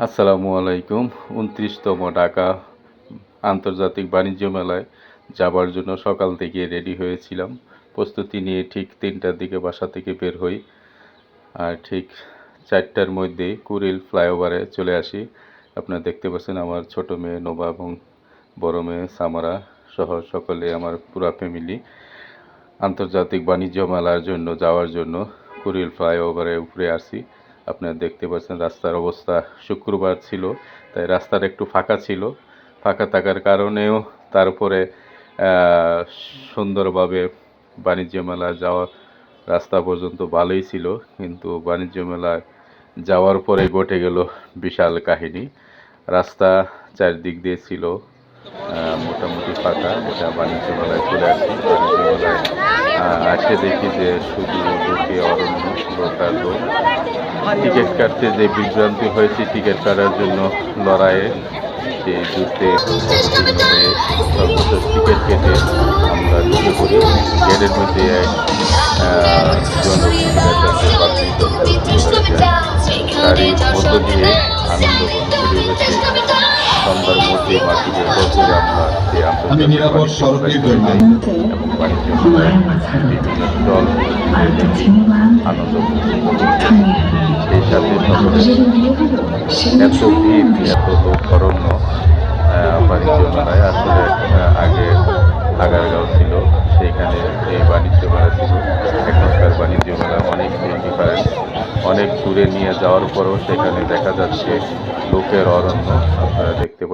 আসসালামু আলাইকুম। উনত্রিশতম ঢাকা আন্তর্জাতিক বাণিজ্য মেলায় যাবার জন্য সকাল থেকে রেডি হয়েছিলাম। প্রস্তুতি নিয়ে ঠিক তিনটার দিকে বাসা থেকে বের হই। আর ঠিক চারটার মধ্যে কুরিল ফ্লাইওভারে চলে আসি। আপনারা দেখতে পাচ্ছেন আমার ছোট মেয়ে নোবা এবং বড় মেয়ে সামারা সহ সকলে আমার পুরা ফ্যামিলি। আন্তর্জাতিক বাণিজ্য মেলার জন্য যাওয়ার জন্য কুরিল ফ্লাইওভারে উপরে আসি। আপনারা দেখতে পাচ্ছেন রাস্তার অবস্থা শুক্রবার ছিল, তাই রাস্তাটা একটু ফাঁকা ছিল। ফাঁকা থাকার কারণেও তারপরে সুন্দরভাবে বাণিজ্য মেলা যাওয়া রাস্তা পর্যন্ত ভালোই ছিল, কিন্তু বাণিজ্য মেলায় যাওয়ার পরে ঘটে গেল বিশাল কাহিনী। রাস্তা চারদিক দিয়ে ছিল মোটামুটি ফাঁকা, এটা বাণিজ্য মেলায় চলে আসি। বাণিজ্য মেলায় আসে দেখি যে শুধু লোকে অরণ্য লোক। টিকিট কাটতে যে বিভ্রান্তি হয়েছে টিকিট কাটার জন্য লড়াইয়ে সেই যুদ্ধে সর্বশেষ টিকিট কেটে আমরা ঢুকে পড়ি গেটের মধ্যে গাড়ির মধ্য দিয়ে আনন্দঘন পরিবেশে সন্ধ্যার মধ্যে মাটিকে করে আমরা যে আমি নিরাপদ সড়কের জন্য এবং বাণিজ্য বিভিন্ন দেখি আনন্দ সেই এত ভিড় অরণ্য বাণিজ্য মেলায় আসলে আগে আগারগাঁও ছিল সেইখানে এই বাণিজ্য মেলা ছিল এখনকার বাণিজ্য মেলা অনেক ডিফারেন্স অনেক দূরে নিয়ে যাওয়ার পরেও সেখানে দেখা যাচ্ছে লোকের অরণ্য আপনারা দেখতে